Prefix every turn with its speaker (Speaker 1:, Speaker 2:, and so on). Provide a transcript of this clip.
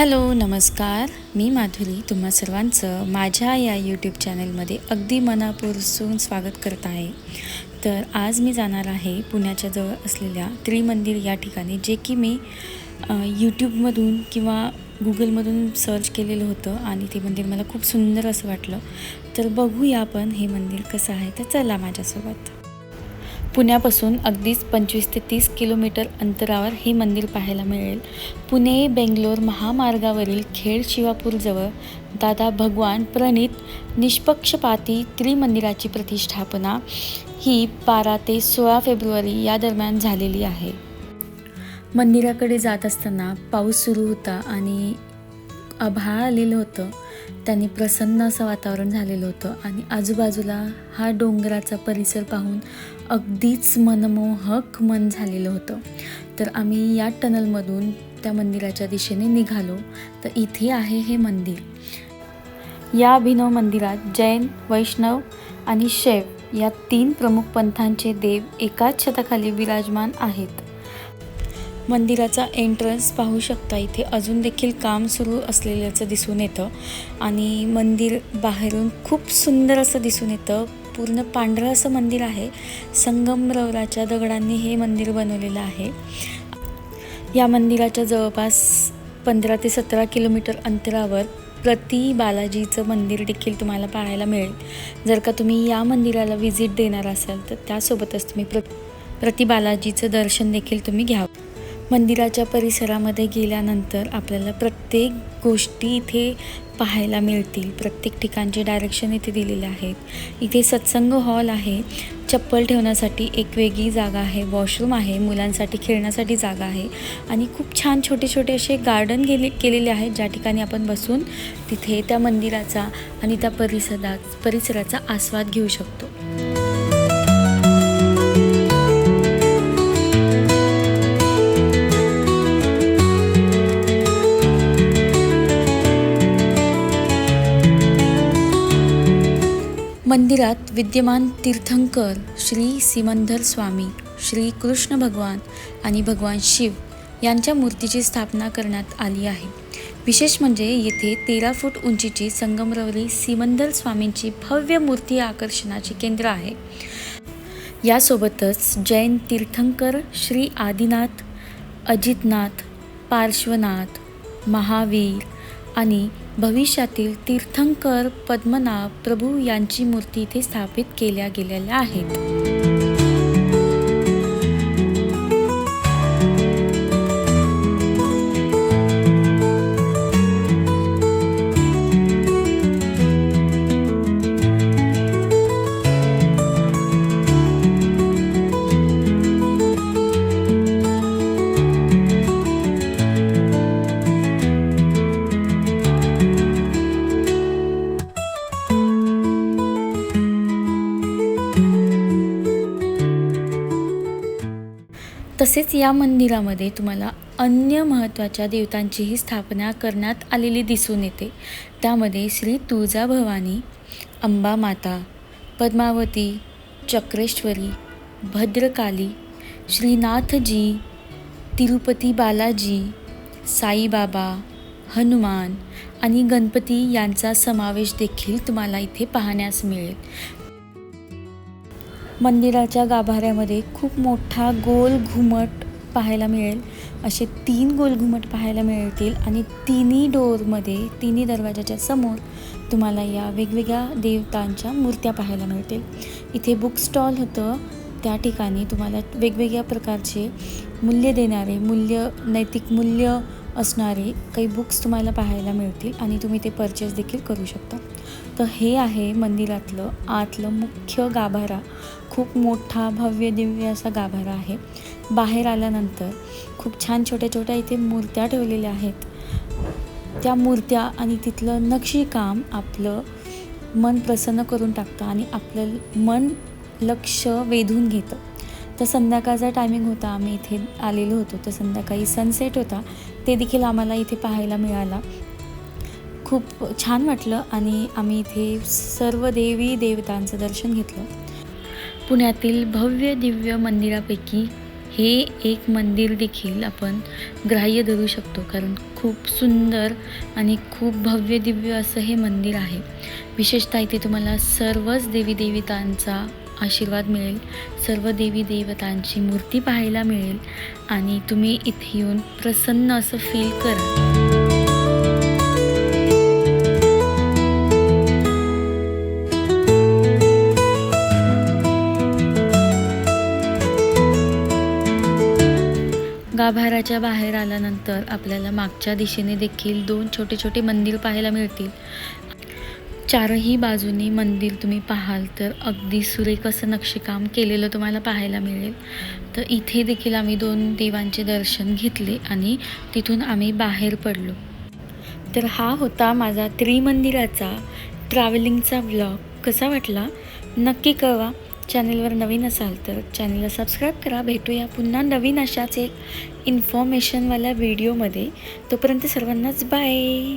Speaker 1: Hello नमस्कार. मी माधुरी. तुम्हा सर्वांचं माझ्या या यूट्यूब चॅनलमध्ये अगदी मनापासून स्वागत करत आहे. तर आज मी जाणार आहे पुण्याच्या जवळ असलेल्या त्रिमंदिर या ठिकाणी जे की मी यूट्यूबमधून किंवा गुगलमधून सर्च केलेलं होतं आणि ते मंदिर मला खूप सुंदर असं वाटलं. तर बघूया आपण हे मंदिर कसं आहे. तर चला माझ्यासोबत. पुण्यापासून अगदीच पंचवीस ते तीस किलोमीटर अंतरावर हे मंदिर पाहायला मिळेल. पुणे बेंगलोर महामार्गावरील खेड शिवापूरजवळ दादा भगवान प्रणित निष्पक्षपाती त्रिमंदिराची प्रतिष्ठापना ही बारा ते सोळा फेब्रुवारी या दरम्यान झालेली आहे. मंदिराकडे जात असताना पाऊस सुरू होता आणि आभाळ आलेलं होतं. त्यांनी प्रसन्न असं वातावरण झालेलं होतं. आणि आजूबाजूला हा डोंगराचा परिसर पाहून अगदीच मनमोहक मन झालेलं होतं. तर आम्ही या टनलमधून त्या मंदिराच्या दिशेने निघालो. तर इथे आहे हे मंदिर. या अभिनव मंदिरात जैन वैष्णव आणि शैव या तीन प्रमुख पंथांचे देव एकाच छताखाली विराजमान आहेत. मंदिराचा एंट्रन्स पाहू शकता. इथे अजून देखील काम सुरू असलेल्याचं दिसून येतं. आणि मंदिर बाहेरून खूप सुंदर असं दिसून येतं. पूर्ण पांढरं असं मंदिर आहे. संगमरवराच्या दगडांनी हे मंदिर बनवलेलं आहे. या मंदिराच्या जवळपास पंधरा ते सतरा किलोमीटर अंतरावर प्रति बालाजीचं मंदिर देखील तुम्हाला पाहायला मिळेल. जर का तुम्ही या मंदिराला व्हिजिट देणार असाल तर त्यासोबतच तुम्ही प्र प्रति बालाजीचं दर्शन देखील तुम्ही घ्यावं. मंदिराच्या परिसरामध्ये गेल्यानंतर आपल्याला प्रत्येक गोष्टी इथे पाहायला मिळतील. प्रत्येक ठिकाणचे डायरेक्शन इथे दिलेले आहेत. इथे सत्संग हॉल आहे. चप्पल ठेवण्यासाठी एक वेगळी जागा आहे. वॉशरूम आहे. मुलांसाठी खेळण्यासाठी जागा आहे. आणि खूप छान छोटे छोटे असे गार्डन गेले केलेले आहेत. ज्या ठिकाणी आपण बसून तिथे त्या मंदिराचा आणि त्या परिसरा परिसराचा आस्वाद घेऊ शकतो. मंदिरात विद्यमान तीर्थंकर श्री सिमंधर स्वामी श्री कृष्ण भगवान आणि भगवान शिव यांच्या मूर्तीची स्थापना करण्यात आली आहे. विशेष म्हणजे येथे तेरा फूट उंचीची संगमरवरी सिमंदर स्वामींची भव्य मूर्ती आकर्षणाचे केंद्र आहे. यासोबतच जैन तीर्थंकर श्री आदिनाथ अजितनाथ पार्श्वनाथ महावीर आणि भविष्यातील तीर्थंकर पद्मनाभ प्रभू यांची मूर्ती इथे स्थापित केल्या गेलेल्या आहेत. तसेच या मंदिरामध्ये तुम्हाला अन्य महत्त्वाच्या देवतांचीही स्थापना करण्यात आलेली दिसून येते. त्यामध्ये श्री तुळजाभवानी अंबा माता पद्मावती चक्रेश्वरी भद्रकाली श्रीनाथजी तिरुपती बालाजी साईबाबा हनुमान आणि गणपती यांचा समावेश देखील तुम्हाला इथे पाहण्यास मिळेल. मंदिराच्या गाभाऱ्यामध्ये खूप मोठा गोल घुमट पाहायला मिळेल. असे तीन गोल घुमट पाहायला मिळतील आणि तिन्ही डोअरमध्ये तिन्ही दरवाजाच्या समोर तुम्हाला या वेगवेगळ्या देवतांच्या मूर्त्या पाहायला मिळतील. इथे बुक स्टॉल होतं. त्या ठिकाणी तुम्हाला वेगवेगळ्या प्रकारचे मूल्य देणारे मूल्य नैतिक मूल्य असणारे काही बुक्स तुम्हाला पाहायला मिळतील आणि तुम्ही ते परचेस देखील करू शकता. तर हे आहे मंदिरातलं आतलं मुख्य गाभारा. खूप मोठा भव्य दिव्य असा गाभारा आहे. बाहेर आल्यानंतर खूप छान छोट्या छोट्या इथे मूर्त्या ठेवलेल्या आहेत. त्या मूर्त्या आणि तिथलं नक्षीकाम आपलं मन प्रसन्न करून टाकतं आणि आपलं मन लक्ष वेधून घेतं. तर संध्याकाळचा टायमिंग होता. आम्ही इथे आलेलो होतो. तर संध्याकाळी सनसेट होता. ते देखील आम्हाला इथे पाहायला मिळाला. खूप छान वाटलं आणि आम्ही इथे सर्व देवी देवतांचं दर्शन घेतलं. पुण्यातील भव्य दिव्य मंदिरापैकी हे एक मंदिर देखील आपण ग्राह्य धरू शकतो. कारण खूप सुंदर आणि खूप भव्य दिव्य असं हे मंदिर आहे. विशेषतः इथे तुम्हाला सर्वच देवी देवतांचा आशीर्वाद मिळेल. सर्व देवी देवतांची मूर्ती पाहायला मिळेल. आणि तुम्ही इथे येऊन प्रसन्न असं फील करा. गाभाराच्या बाहेर आल्यानंतर आपल्याला मागच्या दिशेने देखील दोन छोटे छोटे मंदिर पाहायला मिळतील. चारही बाजूनी मंदिर तुम्ही पाहाल तर अगदी सुरेख असं नक्षीकाम केलेलं तुम्हाला पाहायला मिळेल. तर इथे देखील आम्ही दोन देवांचे दर्शन घेतले आणि तिथून आम्ही बाहेर पडलो. तर हा होता माझा त्रिमंदिराचा ट्रॅव्हलिंगचा व्लॉग कसा वाटला? नक्की कळवा. चॅनेलवर नवीन असाल तर चॅनलला सबस्क्राईब करा. भेटूया पुन्हा नवीन अशाच एक इन्फॉर्मेशनवाल्या व्हिडिओमध्ये तोपर्यंत सर्वांनाच बाय